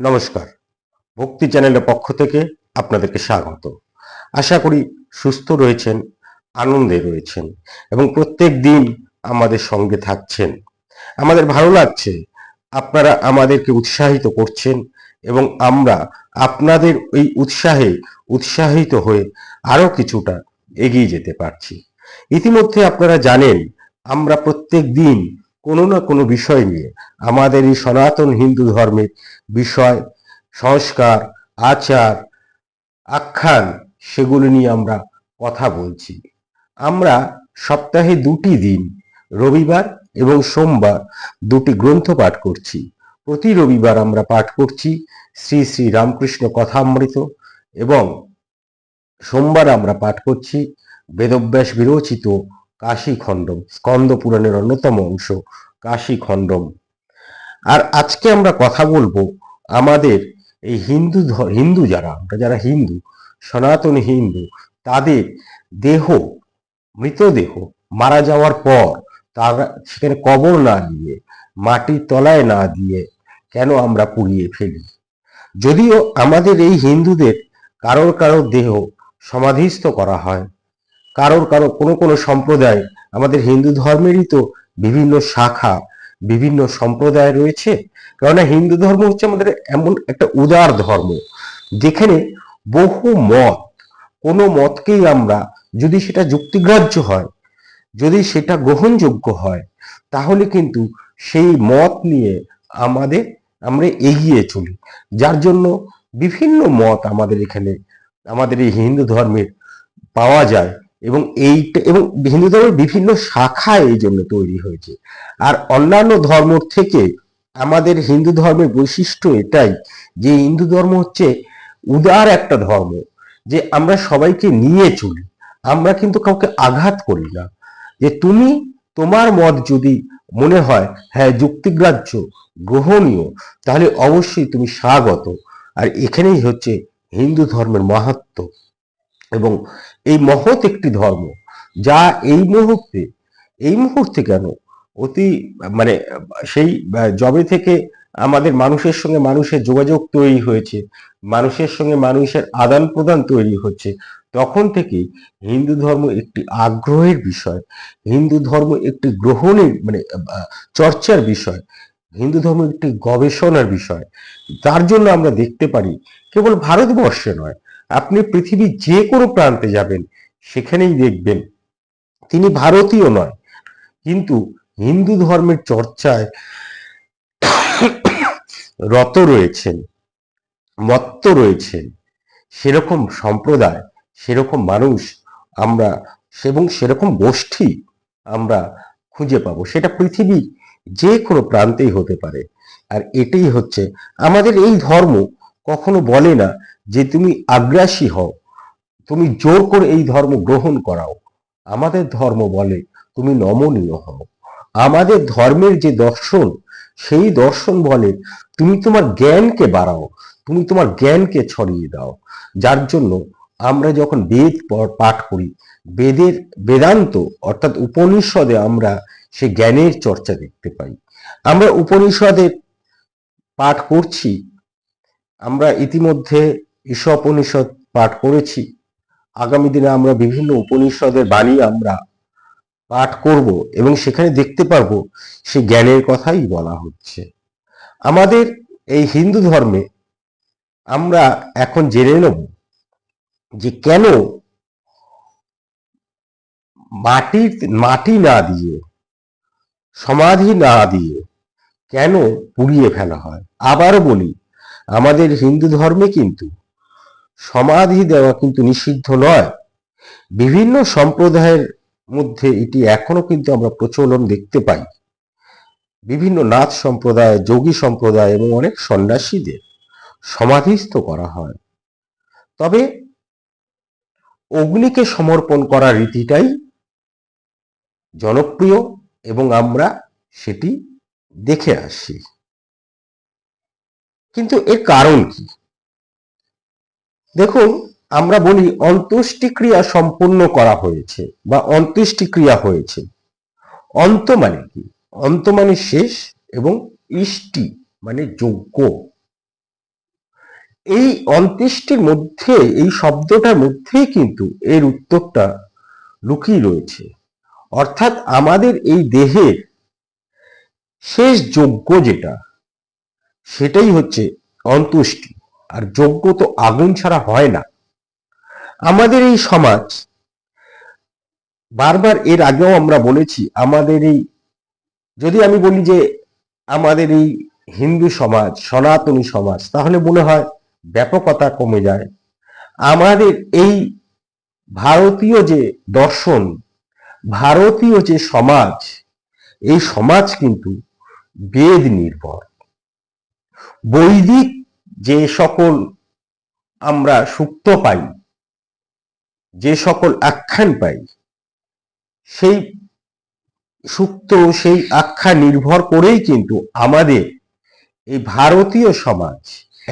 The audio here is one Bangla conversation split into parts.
নমস্কার। ভক্তি চ্যানেলের পক্ষ থেকে আপনাদেরকে স্বাগত। আশা করি সুস্থ রয়েছেন, আনন্দে রয়েছেন এবং প্রত্যেক দিন আমাদের সঙ্গে থাকছেন। আমাদের ভালো লাগছে, আপনারা আমাদেরকে উৎসাহিত করছেন এবং আমরা আপনাদের ওই উৎসাহে উৎসাহিত হয়ে আরও কিছুটা এগিয়ে যেতে পারছি। ইতিমধ্যে আপনারা জানেন, আমরা প্রত্যেক দিন কোনো না কোনো বিষয় নিয়ে আমাদের এই সনাতন হিন্দু ধর্মের বিষয়, সংস্কার, আচার, আখ্যান সেগুলো নিয়ে আমরা কথা বলছি। আমরা সপ্তাহে দুটি দিন, রবিবার এবং সোমবার দুটি গ্রন্থ পাঠ করছি। প্রতি রবিবার আমরা পাঠ করছি শ্রী শ্রী রামকৃষ্ণ কথামৃত এবং সোমবার আমরা পাঠ করছি বেদব্যাস বিরচিত কাশী খণ্ডম, স্কন্দ পুরাণের অন্যতম অংশ, কাশী খণ্ডম। আর আজকে আমরা কথা বলব আমাদের এই হিন্দু হিন্দু যারা, আমরা যারা হিন্দু, সনাতনী হিন্দু, তাদের দেহ, মৃতদেহ মারা যাওয়ার পর তারা সেখানে কবর না দিয়ে, মাটির তলায় না দিয়ে কেন আমরা পুড়িয়ে ফেলি? যদিও আমাদের এই হিন্দুদের কারোর কারোর দেহ সমাধিস্থ করা হয় কারোর কারও কোনো কোনো সম্প্রদায়, আমাদের হিন্দু ধর্মেরই তো বিভিন্ন শাখা, বিভিন্ন সম্প্রদায় রয়েছে। কেননা হিন্দু ধর্ম হচ্ছে আমাদের এমন একটা উদার ধর্ম, যেখানে বহু মত, কোনো মতকেই আমরা যদি সেটা যুক্তিগ্রাহ্য হয়, যদি সেটা গ্রহণযোগ্য হয়, তাহলে কিন্তু সেই মত নিয়ে আমাদের, আমরা এগিয়ে চলি। যার জন্য বিভিন্ন মত আমাদের এখানে, আমাদের এই হিন্দু ধর্মের পাওয়া যায়। এবং এইটা, এবং হিন্দু ধর্মের বিভিন্ন শাখা এই জন্য তৈরি হয়েছে। আর অন্যান্য ধর্ম থেকে আমাদের হিন্দু ধর্মের বৈশিষ্ট্য এটাই যে হিন্দু ধর্ম হচ্ছে উদার একটা ধর্ম, যে আমরা সবাইকে নিয়ে চলি, আমরা কিন্তু কাউকে আঘাত করি না। যে তুমি, তোমার মত যদি মনে হয় হ্যাঁ যুক্তিগ্রাহ্য, গ্রহণীয়, তাহলে অবশ্যই তুমি স্বাগত। আর এখানেই হচ্ছে হিন্দু ধর্মের মাহাত্ম্য এবং এই মহৎ একটি ধর্ম যা এই মুহূর্তে এই মুহূর্তে কেন অতি মানে সেই জবে থেকে আমাদের মানুষের সঙ্গে মানুষের যোগাযোগ তৈরি হয়েছে, মানুষের সঙ্গে মানুষের আদান প্রদান তৈরি হচ্ছে, তখন থেকেই হিন্দু ধর্ম একটি আগ্রহের বিষয়, হিন্দু ধর্ম একটি গ্রহণের মানে চর্চার বিষয়, হিন্দু ধর্ম একটি গবেষণার বিষয়। তার জন্য আমরা দেখতে পারি, কেবল ভারতবর্ষে নয় আপনি পৃথিবীর যে কোনো প্রান্তে যাবেন, সেখানেই দেখবেন তিনি ভারতীয় নয়। কিন্তু হিন্দু ধর্মের চর্চায় রত রয়েছেন, মত্ত রয়েছেন। সেরকম সম্প্রদায়, সেরকম মানুষ আমরা এবং সেরকম গোষ্ঠী আমরা খুঁজে পাবো। সেটা পৃথিবী যে কোনো প্রান্তেই হতে পারে। আর এটাই হচ্ছে, আমাদের এই ধর্ম কখনো বলে না যে তুমি আগ্রাসী হও, তুমি জোর করে এই ধর্ম গ্রহণ করাও। আমাদের ধর্ম বলে তুমি নমনীয় হও। আমাদের ধর্মের যে দর্শন, সেই দর্শন বলে তুমি তোমার জ্ঞানকে বাড়াও, তুমি তোমার জ্ঞানকে ছড়িয়ে দাও। যার জন্য আমরা যখন বেদ পাঠ করি, বেদের বেদান্ত অর্থাৎ উপনিষদে আমরা সে জ্ঞানের চর্চা দেখতে পাই। আমরা উপনিষদের পাঠ করছি আমরা ইতিমধ্যে ঈশোপনিষদ পাঠ করেছি। আগামী দিনে আমরা বিভিন্ন উপনিষদের বাণী আমরা পাঠ করব এবং সেখানে দেখতে পারব সে জ্ঞানের কথাই বলা হচ্ছে। আমাদের এই হিন্দু ধর্মে আমরা এখন জেনে নেব যে কেন মাটির মাটি না দিয়ে, সমাধি না দিয়ে কেন পুড়িয়ে ফেলা হয়? আবারও বলি, আমাদের হিন্দু ধর্মে কিন্তু সমাধি দেওয়া কিন্তু নিষিদ্ধ নয়। বিভিন্ন সম্প্রদায়ের মধ্যে এটি এখনও কিন্তু আমরা প্রচলন দেখতে পাই। বিভিন্ন নাথ সম্প্রদায়, যোগী সম্প্রদায় এবং অনেক সন্ন্যাসীদের সমাধিস্থ করা হয়। তবে অগ্নিকে সমর্পণ করার রীতিটাই জনপ্রিয় এবং আমরা সেটি দেখে আসি। কিন্তু এর কারণ কি? দেখুন, আমরা বলি অন্ত্যেষ্টিক্রিয়া সম্পূর্ণ করা হয়েছে বা অন্ত্যেষ্টিক্রিয়া হয়েছে। অন্ত মানে কি? অন্ত মানে শেষ এবং ইষ্টি মানে যোগ্য। এই অন্ত্যেষ্টির মধ্যে, এই শব্দটার মধ্যেই কিন্তু এর উত্তরটা লুকিয়ে রয়েছে। অর্থাৎ আমাদের এই দেহের শেষ যোগ্য যেটা, সেটাই হচ্ছে অন্ত্যেষ্টি। আর যোগ্য তো আগুন ছাড়া হয় না। আমাদের এই সমাজ, বারবার এর আগেও আমরা বলেছি, আমাদের এই, যদি আমি বলি যে আমাদের এই হিন্দু সমাজ, সনাতনী সমাজ, তাহলে মনে হয় ব্যাপকতা কমে যায়। আমাদের এই ভারতীয় যে দর্শন, ভারতীয় যে সমাজ, এই সমাজ কিন্তু বেদ নির্ভর। বৈদিক যে সকল আমরা সুক্ত পাই, যে সকল আখ্যান পাই, সেই সুক্ত সেই আখ্যা নির্ভর করেই কিন্তু আমাদের এই ভারতীয় সমাজ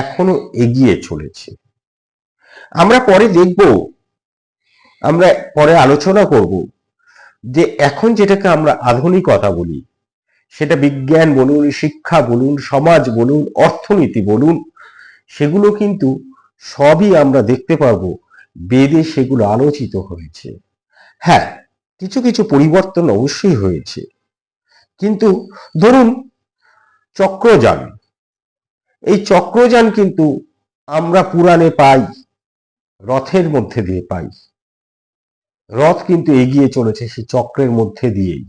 এখনও এগিয়ে চলেছে। আমরা পরে দেখব, আমরা পরে আলোচনা করব যে এখন যেটাকে আমরা আধুনিকতা বলি, সেটা বিজ্ঞান বলুন, শিক্ষা বলুন, সমাজ বলুন, অর্থনীতি বলুন সেগুলো কিন্তু সবই আমরা দেখতে পারব বেদে সেগুলো আলোচিত হয়েছে। হ্যাঁ কিছু কিছু পরিবর্তন অবশ্যই হয়েছে। কিন্তু ধরুন, চক্রযান। এই চক্রযান কিন্তু আমরা পুরাণে পাই, রথের মধ্যে দিয়ে পাই। রথ কিন্তু এগিয়ে চলেছে সেই চক্রের মধ্যে দিয়েই।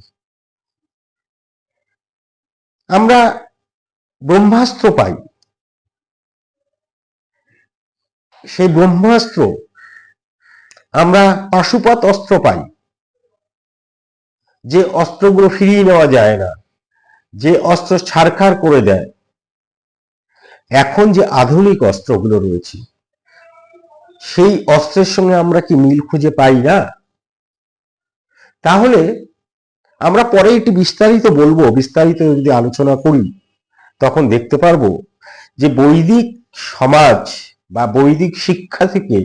আমরা ব্রহ্মাস্ত্র পাই। সেই ব্রহ্মাস্ত্র আমরা পাশুপাত অস্ত্র পাই। যে অস্ত্রগুলো ফিরিয়ে নেওয়া যায় না, যে অস্ত্র ছাড়খাড় করে দেয়। এখন যে আধুনিক অস্ত্রগুলো রয়েছে, সেই অস্ত্রের সঙ্গে আমরা কি মিল খুঁজে পাই না? তাহলে আমরা পরে একটু বিস্তারিত বলব। বিস্তারিত যদি আলোচনা করি, তখন দেখতে পারব যে বৈদিক সমাজ বা বৈদিক শিক্ষা থেকে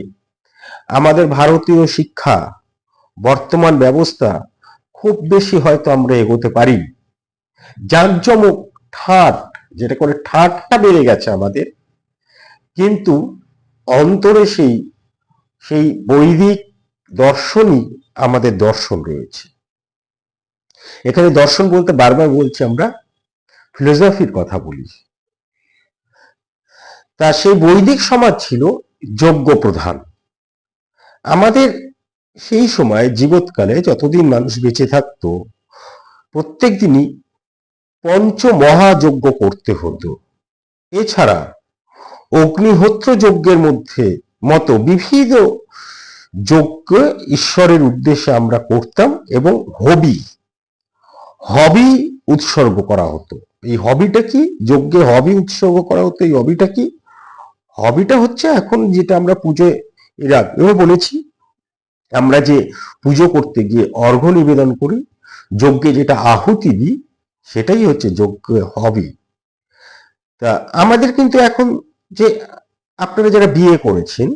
আমাদের ভারতীয় শিক্ষা, বর্তমান ব্যবস্থা খুব বেশি হয়তো আমরা এগোতে পারি। জাঁকজমক ঠাট, যেটা করে ঠাটটা বেড়ে গেছে আমাদের, কিন্তু অন্তরে সেই সেই বৈদিক দর্শনই আমাদের দর্শন রয়েছে। এখানে দর্শন বলতে বারবার বলছি আমরা ফিলোসফির কথা বলি। তা সেই বৈদিক সমাজ ছিল যজ্ঞ প্রধান। আমাদের সেই সময় জীবৎকালে যতদিন মানুষ বেঁচে থাকতো, প্রত্যেক দিনই পঞ্চ মহাযজ্ঞ করতে হতো। এছাড়া অগ্নিহোত্র যজ্ঞের মধ্যে মতো বিবিধ যজ্ঞ ঈশ্বরের উদ্দেশ্যে আমরা করতাম এবং হবি হবি উৎসর্গ করা হতো। এই হবিটা কি? যজ্ঞে হবি উৎসর্গ করা হতো, এই হবিটা কি? হবিটা হচ্ছে এখন যেটা আমরা পুজোয় এর আগেও বলেছি। আমরা যে পুজো করতে গিয়ে অর্ঘ্য নিবেদন করি যজ্ঞে যেটা আহুতি দিই সেটাই হচ্ছে যজ্ঞ হবি। তা আমাদের কিন্তু এখন যে আপনারা যারা বিয়ে করেছেন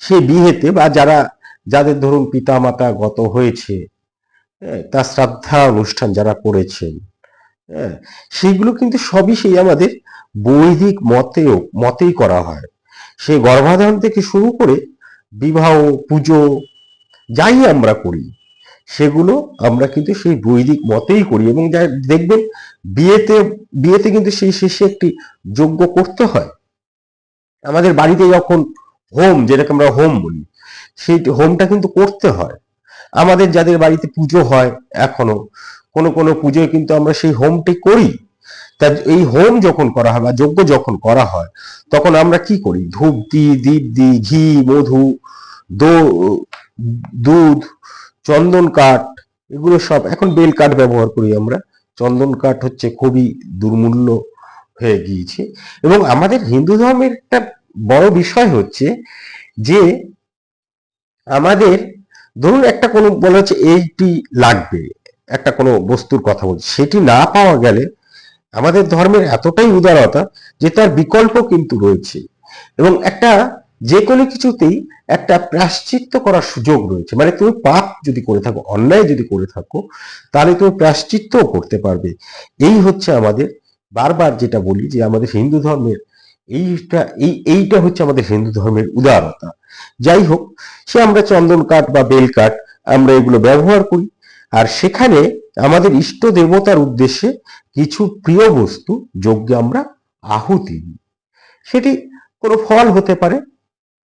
সে বিয়েতে বা যারা যাদের ধরুন পিতা মাতা গত হয়েছে হ্যাঁ, তার শ্রাদ্ধা অনুষ্ঠান যারা করেছেন হ্যাঁ, সেইগুলো কিন্তু সবই সেই আমাদের বৈদিক মতেও মতেই করা হয়। সেই গর্ভাধারণ থেকে শুরু করে বিবাহ পুজো যাই আমরা করি সেগুলো আমরা কিন্তু সেই বৈদিক মতেই করি এবং যা দেখবেন বিয়েতে বিয়েতে কিন্তু সেই শেষে একটি যজ্ঞ করতে হয়। আমাদের বাড়িতে যখন হোম যেটাকে আমরা হোম বলি সেই হোমটা কিন্তু করতে হয়। আমাদের যাদের বাড়িতে পুজো হয় এখনও কোনো কোনো পুজোয় কিন্তু আমরা সেই হোমটি করি। তা এই হোম যখন করা হয় বা যজ্ঞ যখন করা হয়, তখন আমরা কি করি? ধূপ দিই, দীপ দি ঘি, মধু দুধ, চন্দন কাঠ, এগুলো সব। এখন বেল কাঠ ব্যবহার করি আমরা। চন্দন কাঠ হচ্ছে খুবই দুর্মূল্য হয়ে গিয়েছে। এবং আমাদের হিন্দু ধর্মের একটা বড় বিষয় হচ্ছে যে, আমাদের, ধরুন একটা কোনো বলা হচ্ছে এইটি লাগবে। একটা কোনো বস্তুর কথা বলছি। সেটি না পাওয়া গেলে আমাদের ধর্মের এতটাই উদারতা যে তার বিকল্প কিন্তু রয়েছে। এবং একটা যে কোনো কিছুতেই একটা প্রাশ্চিত্য করার সুযোগ রয়েছে। মানে তুমি পাপ যদি করে থাকো, অন্যায় যদি করে থাকো, তাহলে তুমি প্রাশ্চিত্যও করতে পারবে। এই হচ্ছে আমাদের, বারবার যেটা বলি যে আমাদের হিন্দু ধর্মের এইটা, এই, এইটা হচ্ছে আমাদের হিন্দু ধর্মের উদারতা। যাই হোক, সে আমরা চন্দন কাঠ বা বেল কাঠ আমরা এগুলো ব্যবহার করি। আর সেখানে আমাদের ইষ্ট দেবতার উদ্দেশ্যে কিছু প্রিয় বস্তু যজ্ঞে আমরা আহুতি দিই। সেটি কোনো ফল হতে পারে।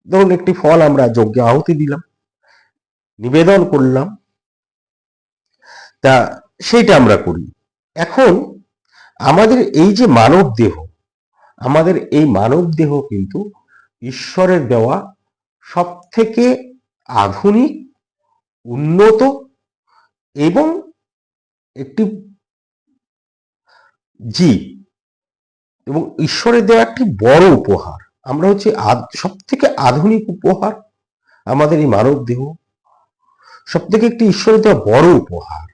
ধরুন একটি ফল আমরা যজ্ঞে আহুতি দিলাম, নিবেদন করলাম, তা সেইটা আমরা করি। এখন আমাদের এই যে মানব দেহ, আমাদের এই মানব দেহ কিন্তু ঈশ্বরের দেওয়া সব থেকে আধুনিক, উন্নত এবং একটি জীব এবং ঈশ্বরের দেওয়া একটি বড় উপহার। আমরা হচ্ছে সব থেকে আধুনিক উপহার আমাদের এই মানব দেহ। সব থেকে একটি ঈশ্বরের দেওয়া বড় উপহার।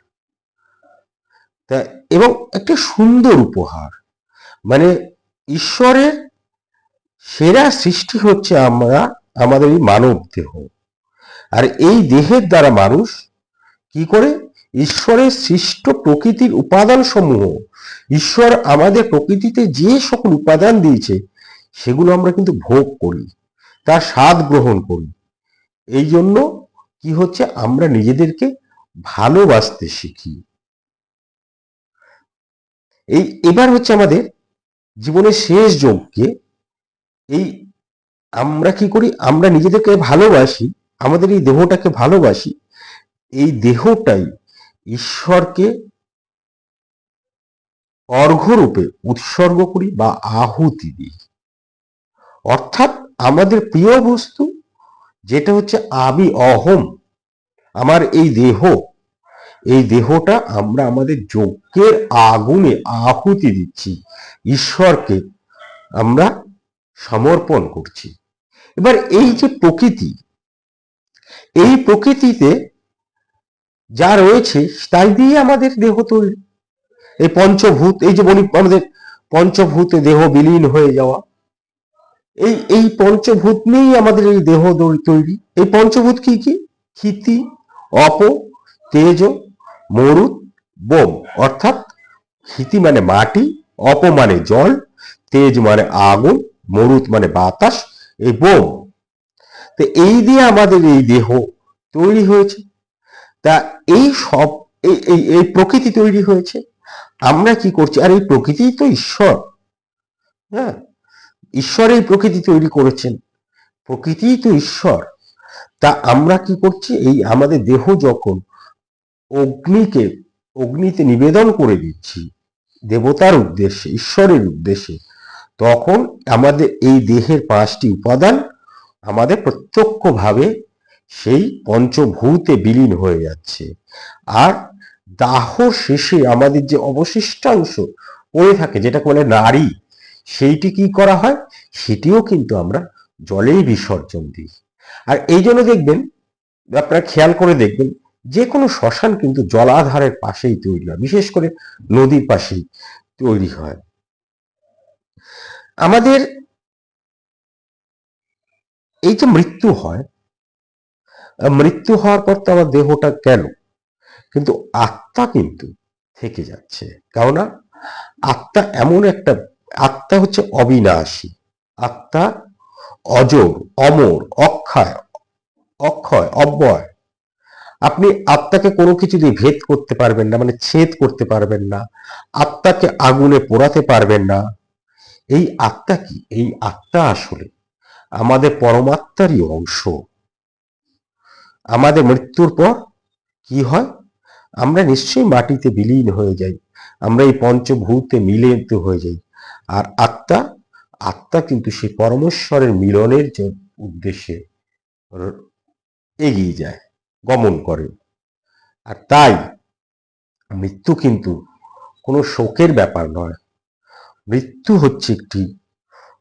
তা, এবং একটা সুন্দর উপহার। মানে ঈশ্বরের সেরা সৃষ্টি হচ্ছে আমরা, আমাদের এই মানব দেহ। আর এই দেহের দ্বারা মানুষ কি করে? ঈশ্বরের সৃষ্ট প্রকৃতির উপাদান সমূহ ঈশ্বর আমাদের প্রকৃতিতে যে সকল উপাদান দিয়েছে, সেগুলো আমরা কিন্তু ভোগ করি তার স্বাদ গ্রহণ করি। এই জন্য কি হচ্ছে, আমরা নিজেদেরকে ভালোবাসতে শিখি। এই এবার হচ্ছে আমাদের জীবনের শেষ যজ্ঞে, এই আমরা কি করি, আমরা নিজেদেরকে ভালোবাসি, আমাদের এই দেহটাকে ভালোবাসি, এই দেহটাই ঈশ্বরকে অর্ঘ্যরূপে উৎসর্গ করি বা আহুতি দিই। অর্থাৎ আমাদের প্রিয় বস্তু যেটা হচ্ছে আমি অহম, আমার এই দেহ, এই দেহটা আমরা আমাদের যজ্ঞের আগুনে আহুতি দিচ্ছি, ঈশ্বরকে আমরা সমর্পণ করছি। এবার এই যে প্রকৃতি, এই প্রকৃতিতে যা রয়েছে তাই দিয়ে আমাদের দেহ তৈরি। এই পঞ্চভূত, এই যে বলি, আমাদের পঞ্চভূতে দেহ বিলীন হয়ে যাওয়া। এই এই পঞ্চভূত নিয়েই আমাদের এই দেহ তৈরি। এই পঞ্চভূত কি কি? ক্ষিতি, অপ, তেজ মরুদ বোম। অর্থাৎ ক্ষিতি মানে মাটি, অপ মানে জল, তেজ মানে আগুন মরুত মানে বাতাস, এই বোম। তো এই দিয়ে আমাদের এই দেহ তৈরি হয়েছে। তা এই সব, এই এই প্রকৃতি তৈরি হয়েছে। আমরা কি করছি? আর এই প্রকৃতি তো ঈশ্বর। হ্যাঁ ঈশ্বর এই প্রকৃতি তৈরি করেছেন। প্রকৃতি তো ঈশ্বর। তা আমরা কি করছি? এই আমাদের দেহ যখন অগ্নিকে, অগ্নিতে নিবেদন করে দিচ্ছি, দেবতার উদ্দেশ্যে, ঈশ্বরের উদ্দেশ্যে, তখন আমাদের এই দেহের পাঁচটি উপাদান আমাদের প্রত্যক্ষভাবে সেই পঞ্চভূতে বিলীন হয়ে যাচ্ছে। আর দাহ শেষে আমাদের যে অবশিষ্টাংশ পড়ে থাকে যেটাকে বলে নারী সেইটি কি করা হয়? সেটিও কিন্তু আমরা জলেই বিসর্জন দিই। আর এই জন্য দেখবেন, আপনারা খেয়াল করে দেখবেন, যে কোনো শ্মশান কিন্তু জলাধারের পাশেই তৈরি হয়, বিশেষ করে নদীর পাশেই তৈরি হয়। আমাদের এই যে মৃত্যু হয় মৃত্যু হওয়ার পর তো আমার দেহটা গেল কিন্তু আত্মা কিন্তু থেকে যাচ্ছে। কেননা আত্মা এমন একটা, আত্মা হচ্ছে অবিনাশী। আত্মা অজর, অমর, অক্ষয় অক্ষয়, অব্যয়। আপনি আত্মাকে কোনো কিছু দিয়ে ভেদ করতে পারবেন না মানে ছেদ করতে পারবেন না। আত্মাকে আগুনে পোড়াতে পারবেন না। এই আত্মা কি? এই আত্মা আসলে আমাদের পরমাত্মারই অংশ। আমাদের মৃত্যুর পর কি হয়? আমরা নিশ্চয়ই মাটিতে বিলীন হয়ে যাই। আমরা এই পঞ্চভূতে মিলিত হয়ে যাই। আর আত্মা আত্মা কিন্তু সেই পরমেশ্বরের মিলনের যে উদ্দেশ্যে এগিয়ে যায়, গমন করে। আর তাই মৃত্যু কিন্তু কোনো শোকের ব্যাপার নয়। মৃত্যু হচ্ছে একটি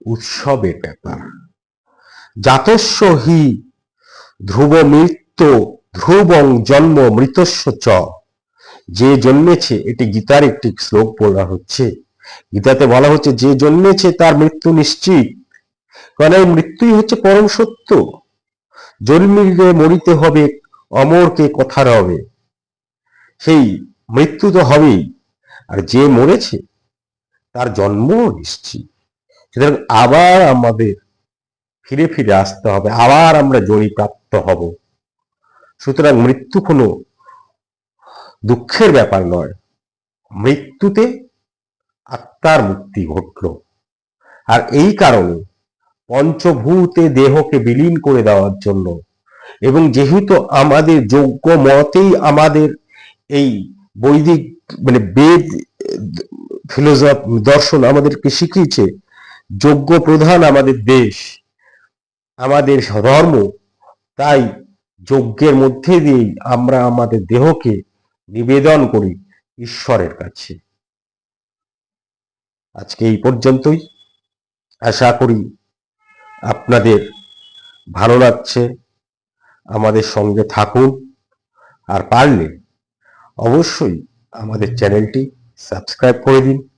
উৎসবের ব্যাপার। জাতস্য হি ধ্রুব মৃত্যু ধ্রুবং জন্ম মৃতস্য চ যে জন্মেছে, এটি গীতার একটি শ্লোক বলা হচ্ছে। গীতাতে বলা হচ্ছে, যে জন্মেছে তার মৃত্যু নিশ্চিত। কারণ এই মৃত্যুই হচ্ছে পরম সত্য। জন্মিলে মরিতে হবে, অমরকে কথা হবে সেই মৃত্যু তো হবেই। আর যে মরেছে, তার জন্ম নিশ্চিত। সুতরাং আবার আমাদের ফিরে ফিরে আসতে হবে, আবার আমরা জড়ি প্রাপ্ত হব। সুতরাং মৃত্যু কোনো দুঃখের ব্যাপার নয়। মৃত্যুতে আত্মার মুক্তি ঘটল। আর এই কারণে পঞ্চভূতে দেহকে বিলীন করে দেওয়ার জন্য এবং যেহেতু আমাদের যোগ্য মতেই আমাদের এই বৈদিক মানে বেদ, ফিলোসফ, দর্শন আমাদেরকে শিখিয়েছে যোগ্য প্রধান আমাদের দেশ, আমাদের ধর্ম, তাই যজ্ঞের মধ্যে দিয়েই আমরা আমাদের দেহকে নিবেদন করি ঈশ্বরের কাছে। আজকে এই পর্যন্তই। আশা করি আপনাদের ভালো লাগছে। আমাদের সঙ্গে থাকুন। আর পারলে অবশ্যই আমাদের চ্যানেলটি সাবস্ক্রাইব করে দিন।